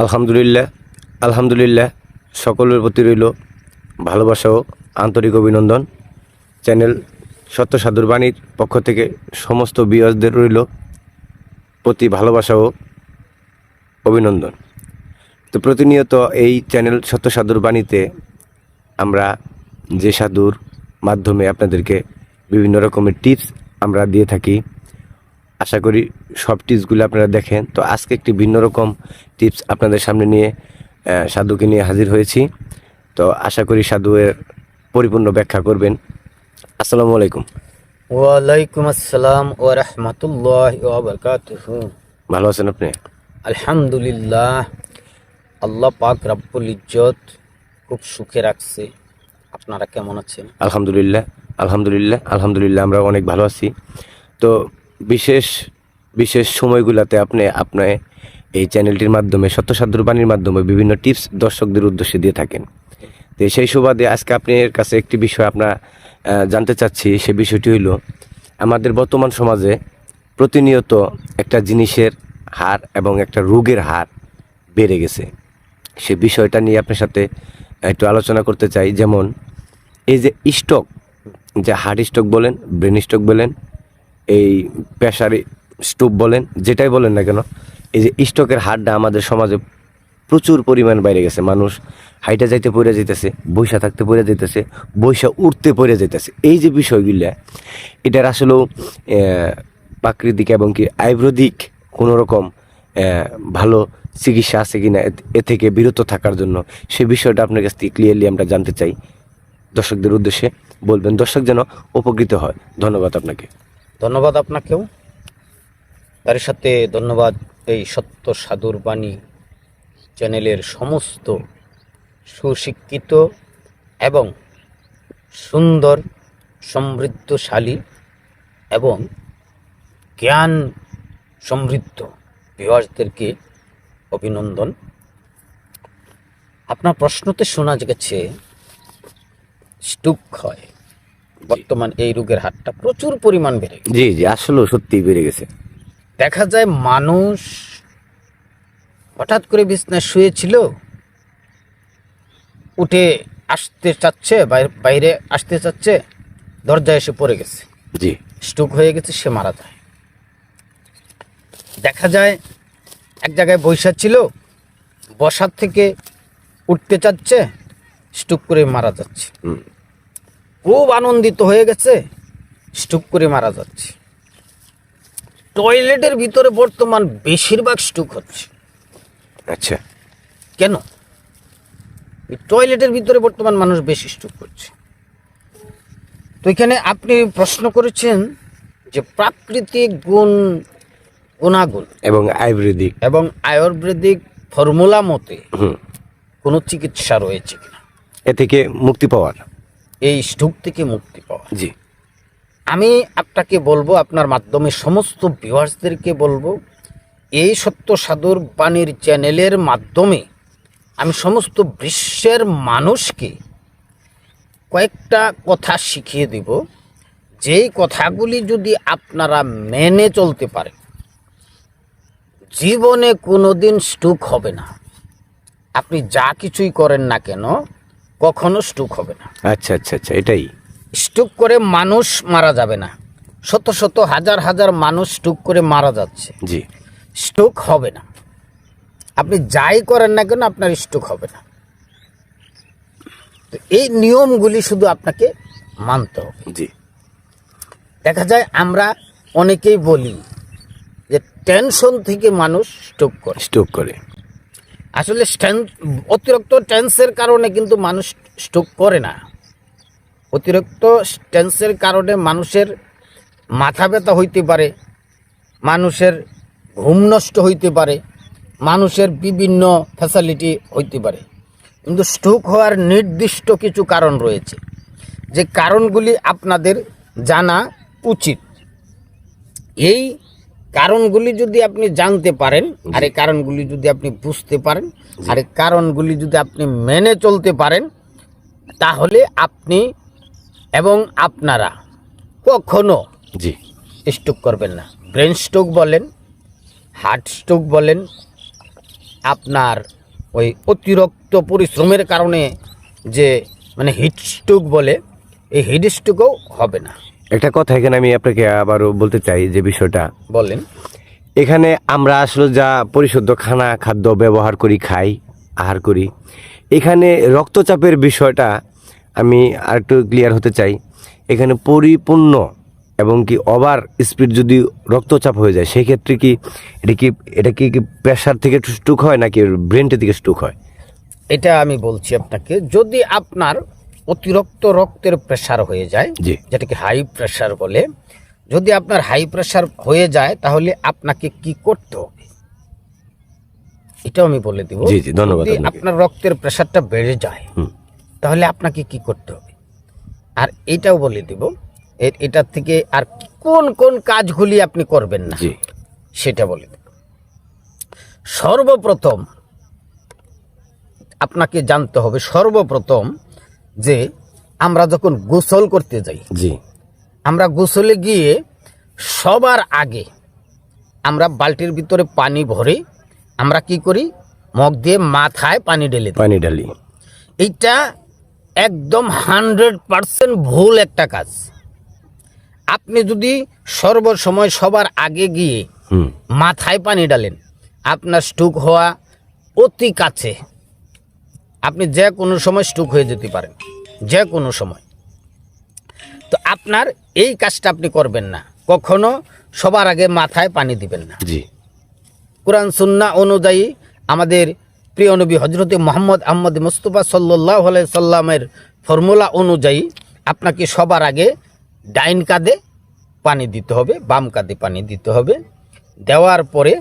আলহামদুলিল্লাহ আলহামদুলিল্লাহ, সকলের প্রতি রইল ভালোবাসা ও আন্তরিক অভিনন্দন। চ্যানেল সত্য সাধুর বাণীর পক্ষ থেকে সমস্ত বিয়াসদের রইল প্রতি ভালোবাসা ও অভিনন্দন। তো প্রতিনিয়ত এই চ্যানেল সত্য সাধুর বাণীতে আমরা যে সাধুর মাধ্যমে আপনাদেরকে বিভিন্ন রকমের টিপস আমরা দিয়ে থাকি। আশা করি সব টিপসগুলো আপনারা দেখেন। তো আজকে একটি ভিন্ন রকম টিপস আপনাদের সামনে নিয়ে সাধুকে নিয়ে হাজির হয়েছি। তো আশা করি সাধুয়ের পরিপূর্ণ ব্যাখ্যা করবেন। আসসালামু আলাইকুম। ওয়ালাইকুম আসসালাম ও রহমতুল্লাহ ভালো আছেন আপনি? আলহামদুলিল্লাহ। আল্লাহ পাক রাব্বুল ইজ্জত খুব সুখে রাখছে। আপনারা কেমন আছেন? আলহামদুলিল্লাহ আলহামদুলিল্লাহ আলহামদুলিল্লাহ আমরা অনেক ভালো আছি। তো বিশেষ বিশেষ সময়গুলোতে আপনি আপনার এই চ্যানেলটির মাধ্যমে সত্য সাধুর বাণীর মাধ্যমে বিভিন্ন টিপস দর্শকদের উদ্দেশ্যে দিয়ে থাকেন। তো সেই সুবাদে আজকে আপনার কাছে একটি বিষয় আপনার জানতে চাচ্ছি। সে বিষয়টি হইল, আমাদের বর্তমান সমাজে প্রতিনিয়ত একটা জিনিসের হার এবং একটা রোগের হার বেড়ে গেছে। সে বিষয়টা নিয়ে আপনার সাথে একটু আলোচনা করতে চাই। যেমন, এই যে স্টক যে হার্ট স্ট্রোক বলেন, ব্রেন স্ট্রোক বলেন, এই প্রেশার স্টোভ বলেন, যেটাই বলেন না কেন, এই যে স্টকের হারটা আমাদের সমাজে প্রচুর পরিমাণ বাইরে গেছে। মানুষ হাইটা যাইতে পড়ে যেতেছে বৈশা থাকতে পড়ে যেতেছে বৈশা উঠতে পড়ে যেতেছে এই যে বিষয়গুলো, এটার আসলেও প্রাকৃতিক এবং কি আয়ুর্বেদিক কোনো রকম ভালো চিকিৎসা আছে কি না এ থেকে বিরত থাকার জন্য সে বিষয়টা আপনার কাছ থেকে ক্লিয়ারলি আমরা জানতে চাই। দর্শকদের উদ্দেশ্যে বলবেন, দর্শক যেন উপকৃত হয়। ধন্যবাদ আপনাকে। ধন্যবাদ আপনাকেও। তার সাথে ধন্যবাদ এই সত্য সাধুর বাণী চ্যানেলের সমস্ত সুশিক্ষিত এবং সুন্দর সমৃদ্ধশালী এবং জ্ঞান সমৃদ্ধ বিহাসদেরকে অভিনন্দন। আপনার প্রশ্নতে শোনা গেছে স্টুক হয় বর্তমান এই রোগের হারটা প্রচুর পরিমাণ বেড়ে গেছে। জি জি আসলেও সত্যিই বেড়ে গেছে। দেখা যায় মানুষ হঠাৎ করে বিছনায় শুয়েছিল উঠে আসতে চাচ্ছে বাইরে- আসতে চাচ্ছে দরজায় এসে পড়ে গেছে। জি। স্ট্রোক হয়ে গেছে সে মারা যায়। দেখা যায় এক জায়গায় বৈশা ছিল বসার থেকে উঠতে চাচ্ছে স্টুক করে মারা যাচ্ছে। খুব আনন্দিত হয়ে গেছে স্টুক করে মারা যাচ্ছে। টয়লেটের ভিতরে বর্তমান বেশিরভাগ স্টুক হচ্ছে। আচ্ছা। কেন? এই টয়লেটের ভিতরে বর্তমান মানুষ বেশি স্টুক করছে। তো এখানে আপনি প্রশ্ন করেছেন যে প্রাকৃতিক গুণ গুণাগুণ এবং আয়ুর্বেদিক। এবং আয়ুর্বেদিক ফর্মুলা মতে কোনো চিকিৎসা রয়েছে কিনা? এ থেকে মুক্তি পাওয়ার। এই স্টুক থেকে মুক্তি পাওয়া জি। আমি আপনাকে বলব, আপনার মাধ্যমে সমস্ত ভিউয়ার্সদেরকে বলব, এই সত্য সাধুর বাণীর চ্যানেলের মাধ্যমে আমি সমস্ত বিশ্বের মানুষকে কয়েকটা কথা শিখিয়ে দিব। যেই কথাগুলি যদি আপনারা মেনে চলতে পারেন, জীবনে কোনো দিন স্টুক হবে না। আপনি যা কিছুই করেন না কেন, কখনো স্টুক হবে না। আচ্ছা আচ্ছা আচ্ছা এটাই। স্টুক করে মানুষ মারা যাবে না। শত শত হাজার হাজার মানুষ স্টুক করে মারা যাচ্ছে। জি। স্ট্রোক হবে না। আপনি যাই করেন না কেন আপনার স্ট্রোক হবে না। তো এই নিয়মগুলি শুধু আপনাকে মানতে হবে। জি। দেখা যায় আমরা অনেকেই বলি যে টেনশন থেকে মানুষ স্ট্রোক করে। স্টোক করে। আসলে অতিরিক্ত টেন্সের কারণে কিন্তু মানুষ স্ট্রোক করে না। অতিরিক্ত টেন্সের কারণে মানুষের মাথা ব্যথা হইতে পারে মানুষের ঘুম নষ্ট হইতে পারে মানুষের বিভিন্ন ফ্যাসিলিটি হইতে পারে। কিন্তু স্ট্রোক হওয়ার নির্দিষ্ট কিছু কারণ রয়েছে। যে কারণগুলি আপনাদের জানা উচিত। এই কারণগুলি যদি আপনি জানতে পারেন আর এই কারণগুলি যদি আপনি বুঝতে পারেন আর এই কারণগুলি যদি আপনি মেনে চলতে পারেন তাহলে আপনি এবং আপনারা কখনো জি। স্ট্রোক করবেন না। ব্রেন স্ট্রোক বলেন হার্ট স্ট্রোক বলেন আপনার ওই অতিরিক্ত পরিশ্রমের কারণে যে মানে হিটস্ট্রোক বলে এই হিট স্ট্রোকও হবে না। একটা কথা এখানে আমি আপনাকে আবারও বলতে চাই যে বিষয়টা। বলেন। এখানে আমরা আসলে যা পরিশুদ্ধ খানা খাদ্য ব্যবহার করি খাই আহার করি এখানে রক্তচাপের বিষয়টা আমি আর একটু ক্লিয়ার হতে চাই। এখানে পরিপূর্ণ এবং কি ওভার স্পিড যদি রক্তচাপ হয়ে যায় সেই ক্ষেত্রে কি এটা কি এটা কি প্রেশার থেকে স্ট্রোক হয় নাকি ব্রেন থেকে স্ট্রোক হয়? এটা আমি বলছি আপনাকে যদি আপনার অতিরিক্ত রক্তের প্রেশার হয়ে যায় জি। যেটাকে হাই প্রেশার বলে যদি আপনার হাই প্রেশার হয়ে যায় তাহলে আপনাকে কি করতে হবে? এটাও আমি বলে দিব। জি, জি, ধন্যবাদ আপনার রক্তের প্রেশারটা বেড়ে যায় হুম। তাহলে আপনাকে কি করতে হবে? আর এটাও বলে দিব এর এটার থেকে আর কোন কোন কাজগুলি আপনি করবেন না সেটা বলে দেব। সর্বপ্রথম আপনাকে জানতে হবে সর্বপ্রথম যে আমরা যখন গোসল করতে যাই জি। আমরা গোসলে গিয়ে সবার আগে আমরা বালতির ভিতরে পানি ভরে আমরা কি করি? মগ দিয়ে মাথায় পানি ঢেলে পানি ঢালি। এইটা একদম হান্ড্রেড পারসেন্ট ভুল একটা কাজ। আপনি যদি সর্বসময় সবার আগে গিয়ে মাথায় পানি ডালেন আপনার স্ট্রোক হওয়া অতি কাছে। আপনি যে কোনো সময় স্ট্রোক হয়ে যেতে পারেন যে কোনো সময়। তো আপনার এই কাজটা আপনি করবেন না। কখনো সবার আগে মাথায় পানি দিবেন না। জি। কোরআন সুন্না অনুযায়ী আমাদের প্রিয় নবী হজরতে মোহাম্মদ আহমদ মুস্তফা সাল্লাহ সাল্লামের ফর্মুলা অনুযায়ী আপনাকে সবার আগে ডাইন কাঁধে পানি দিতে হবে বাম কাঁধে পানি দিতে হবে। দেওয়ার পরে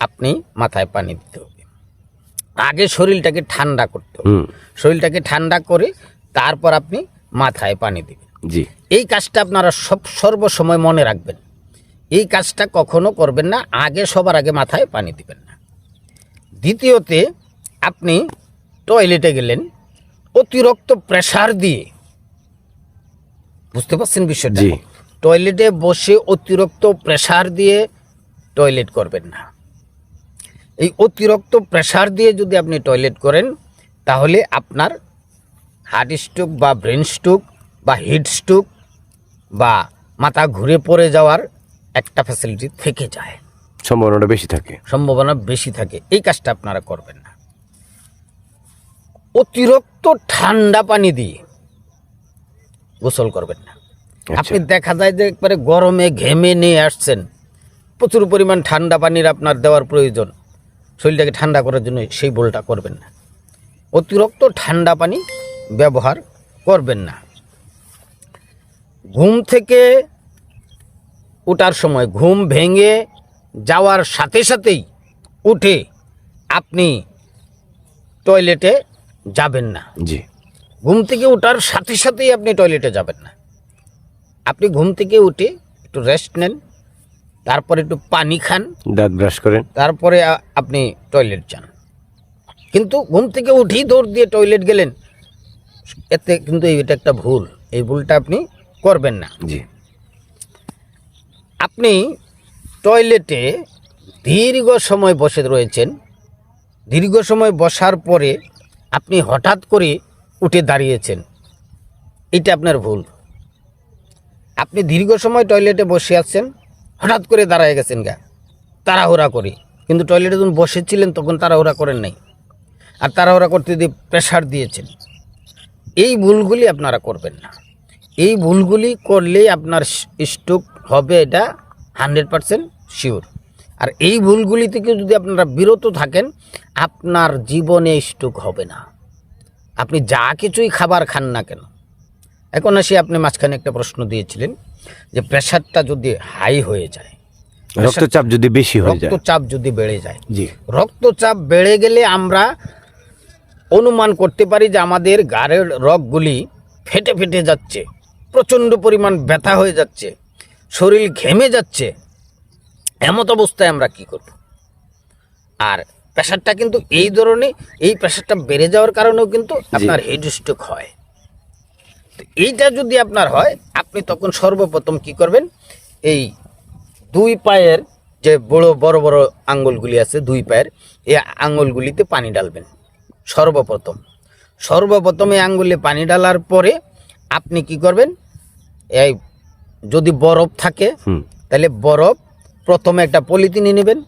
আপনি মাথায় পানি দিতে হবে। আগে শরীরটাকে ঠান্ডা করতে হবে। শরীরটাকে ঠান্ডা করে তারপর আপনি মাথায় পানি দিবেন। জি। এই কাজটা আপনারা সব সর্বসময় মনে রাখবেন। এই কাজটা কখনো করবেন না আগে সবার আগে মাথায় পানি দিবেন না। দ্বিতীয়তে আপনি টয়লেটে গেলেন অতিরিক্ত প্রেসার দিয়ে। বুঝতে পারছেন বিষয়টা? জি। টয়লেটে বসে অতিরিক্ত প্রেসার দিয়ে টয়লেট করবেন না। এই অতিরিক্ত প্রেসার দিয়ে যদি আপনি টয়লেট করেন তাহলে আপনার হার্ট স্ট্রোক বা ব্রেন স্ট্রোক বা হিট স্ট্রোক বা মাথা ঘুরে পড়ে যাওয়ার একটা ফ্যাসিলিটি থেকে যায়। সম্ভাবনাটা বেশি থাকে। সম্ভাবনা বেশি থাকে। এই কাজটা আপনারা করবেন অতিরিক্ত ঠান্ডা পানি দিয়ে গোসল করবেন না। আচ্ছা। আপনি দেখা যায় যে একবারে গরমে ঘেমে নিয়ে আসছেন প্রচুর পরিমাণ ঠান্ডা পানির আপনার দেওয়ার প্রয়োজন শরীরটাকে ঠান্ডা করার জন্য সেই বোলটা করবেন না। অতিরিক্ত ঠান্ডা পানি ব্যবহার করবেন না। ঘুম থেকে ওঠার সময় ঘুম ভেঙে যাওয়ার সাথে সাথেই উঠে আপনি টয়লেটে যাবেন না। জি। ঘুম থেকে ওঠার সাথে সাথেই আপনি টয়লেটে যাবেন না। আপনি ঘুম থেকে উঠে একটু রেস্ট নেন তারপরে একটু পানি খান দাঁত ব্রাশ করেন। তারপরে আপনি টয়লেট যান। কিন্তু ঘুম থেকে উঠেই দৌড় দিয়ে টয়লেট গেলেন এতে কিন্তু এটা একটা ভুল। এই ভুলটা আপনি করবেন না। জি। আপনি টয়লেটে দীর্ঘ সময় বসে রয়েছেন। দীর্ঘ সময় বসার পরে আপনি হঠাৎ করে উঠে দাঁড়িয়েছেন। এটা আপনার ভুল। আপনি দীর্ঘ সময় টয়লেটে বসে আছেন, হঠাৎ করে দাঁড়ায় গেছেন গা। তাড়াহুড়া করে। কিন্তু টয়লেটে যখন বসেছিলেন, তখন তাড়াহুড়া করেন নাই। আর তাড়াহুড়া করতে দিয়ে প্রেশার দিয়েছেন। এই ভুলগুলি আপনারা করবেন না। এই ভুলগুলি করলেই আপনার স্ট্রোক হবে এটা হান্ড্রেড পারসেন্ট শিওর। আর এই ভুলগুলি থেকে যদি আপনারা বিরত থাকেন আপনার জীবনে স্ট্রোক হবে না। আপনি যা কিছুই খাবার খান না কেন। এখন আসি আপনি মাঝখানে একটা প্রশ্ন দিয়েছিলেন যে প্রেশারটা যদি হাই হয়ে যায় রক্তচাপ যদি বেশি হয়ে যায়। রক্তচাপ যদি বেড়ে যায় জি। রক্তচাপ বেড়ে গেলে আমরা অনুমান করতে পারি যে আমাদের গাড়ের রগগুলি ফেটে ফেটে যাচ্ছে প্রচণ্ড পরিমাণ ব্যথা হয়ে যাচ্ছে শরীর ঘেমে যাচ্ছে এমত অবস্থায় আমরা কি করব? আর প্রেশারটা কিন্তু এই ধরনের এই প্রেশারটা বেড়ে যাওয়ার কারণেও কিন্তু আপনার হেড স্ট্রোক হয় তো এইটা যদি আপনার হয় আপনি তখন সর্বপ্রথম কি করবেন? এই দুই পায়ের যে বড় বড় বড় আঙ্গুলগুলি আছে দুই পায়ের এই আঙ্গুলগুলিতে পানি ডালবেন সর্বপ্রথম। সর্বপ্রথম এই আঙ্গুলে পানি ডালার পরে আপনি কি করবেন? এই যদি বরফ থাকে তাহলে বরফ প্রথমে একটা পলিথিনে নেবেন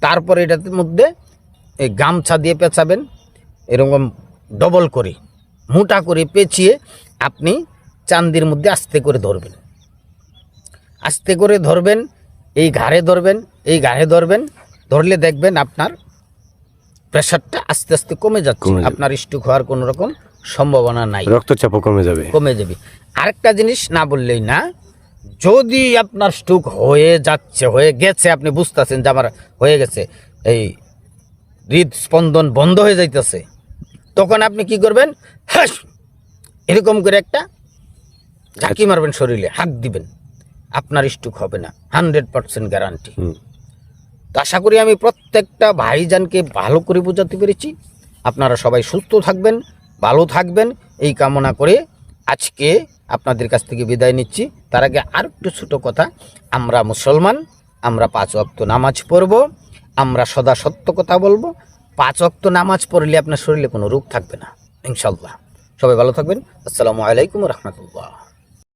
তারপরে এটার মধ্যে এই গামছা দিয়ে পেঁচাবেন এরকম ডবল করে মোটা করে পেঁচিয়ে আপনি চান্দির মধ্যে আস্তে করে ধরবেন। আস্তে করে ধরবেন এই ঘাড়ে ধরবেন এই ঘাড়ে ধরবেন ধরলে দেখবেন আপনার প্রেশারটা আস্তে আস্তে কমে যাচ্ছে। আপনার স্ট্রোক হওয়ার কোনো রকম সম্ভাবনা নাই। রক্তচাপও কমে যাবে। কমে যাবে। আরেকটা জিনিস না বললেই না যদি আপনার স্ট্রোক হয়ে যাচ্ছে হয়ে গেছে আপনি বুঝতেছেন যে আমার হয়ে গেছে এই হৃদস্পন্দন বন্ধ হয়ে যাইতেছে তখন আপনি কি করবেন? হ্যাঁ এরকম করে একটা ঝাঁকি মারবেন শরীরে হাত দিবেন। আপনার স্ট্রোক হবে না হান্ড্রেড পার্সেন্ট গ্যারান্টি। হুম। তো আশা করি আমি প্রত্যেকটা ভাইজানকে ভালো করে বোঝাতে পেরেছি। আপনারা সবাই সুস্থ থাকবেন ভালো থাকবেন এই কামনা করে আজকে আপনাদের কাছ থেকে বিদায় নিচ্ছি। তার আগে আর একটু ছোটো কথা, আমরা মুসলমান, আমরা পাঁচ অক্ত নামাজ পড়ব, আমরা সদা সত্য কথা বলব। পাঁচ অক্ত নামাজ পড়লে আপনার শরীরে কোনো রোগ থাকবে না ইনশাল্লাহ সবাই ভালো থাকবেন। আসসালামু আলাইকুম রহমতুল্লাহ।